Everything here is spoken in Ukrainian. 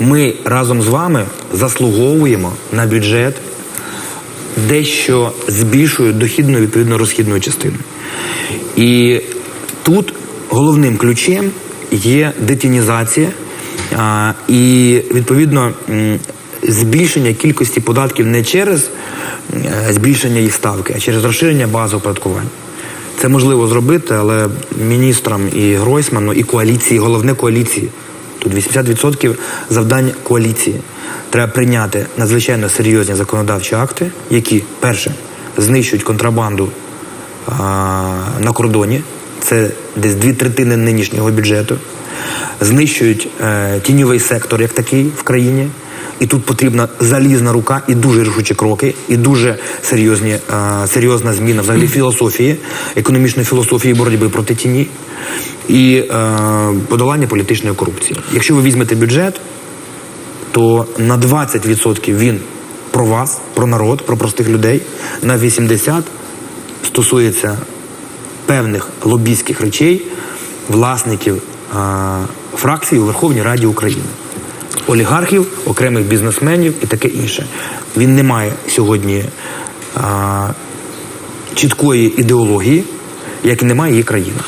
ми разом з вами заслуговуємо на бюджет, дещо збільшує дохідну відповідно розхідну частину. І тут головним ключем є детінізація а, і відповідно збільшення кількості податків не через е, збільшення їх ставки, а через розширення бази оподаткування. Це можливо зробити, але міністрам і Гройсману, і коаліції, головне коаліції. Тут 80% завдань коаліції. Треба прийняти надзвичайно серйозні законодавчі акти, які, перше, знищують контрабанду а, на кордоні. Це десь дві третини нинішнього бюджету. Знищують е, тіньовий сектор як такий в країні. І тут потрібна залізна рука і дуже рішучі кроки, і дуже серйозні, е, серйозна зміна взагалі філософії, економічної філософії боротьби проти тіні і е, подолання політичної корупції. Якщо ви візьмете бюджет, то на 20% він про вас, про народ, про простих людей, на 80% стосується певних лобійських речей власників а, фракцій у Верховній Раді України. Олігархів, окремих бізнесменів і таке інше. Він не має сьогодні а, чіткої ідеології, як і немає її країна.